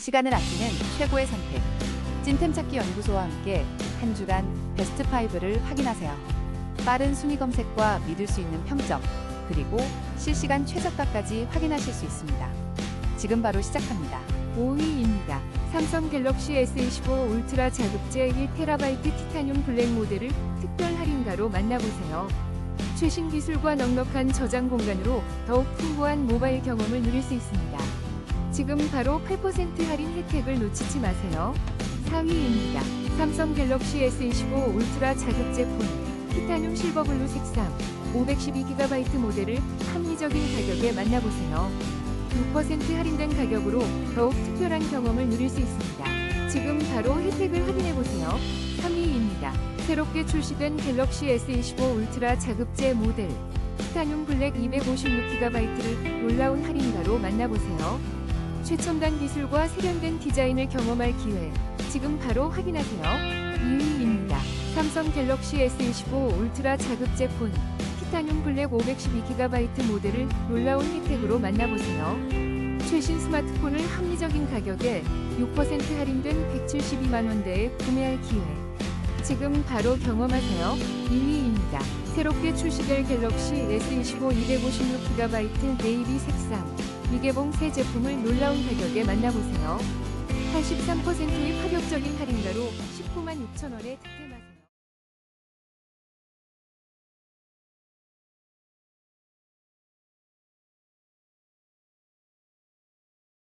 시간을 아끼는 최고의 선택. 찐템 찾기 연구소와 함께 한 주간 베스트 5를 확인하세요. 빠른 순위 검색과 믿을 수 있는 평점, 그리고 실시간 최저가까지 확인하실 수 있습니다. 지금 바로 시작합니다. 5위입니다. 삼성 갤럭시 S25 울트라 자급제 1TB 티타늄 블랙 모델을 특별 할인가로 만나보세요. 최신 기술과 넉넉한 저장 공간으로 더욱 풍부한 모바일 경험을 누릴 수 있습니다. 지금 바로 8% 할인 혜택을 놓치지 마세요. 4위입니다. 삼성 갤럭시 S25 울트라 자급제 폰 티타늄 실버블루 색상 512GB 모델을 합리적인 가격에 만나보세요. 6% 할인된 가격으로 더욱 특별한 경험을 누릴 수 있습니다. 지금 바로 혜택을 확인해 보세요. 3위입니다. 새롭게 출시된 갤럭시 S25 울트라 자급제 모델 티타늄 블랙 256GB를 놀라운 할인가로 만나보세요. 최첨단 기술과 세련된 디자인을 경험할 기회. 지금 바로 확인하세요. 2위입니다. 삼성 갤럭시 S25 울트라 자급제 폰 티타늄 블랙 512GB 모델을 놀라운 혜택으로 만나보세요. 최신 스마트폰을 합리적인 가격에 6% 할인된 172만 원대에 구매할 기회. 지금 바로 경험하세요. 2위입니다. 새롭게 출시될 갤럭시 S25 256GB 네이비 색상 미개봉 새 제품을 놀라운 가격에 만나보세요. 83%의 파격적인 할인가로 19만 6천 원에 득템.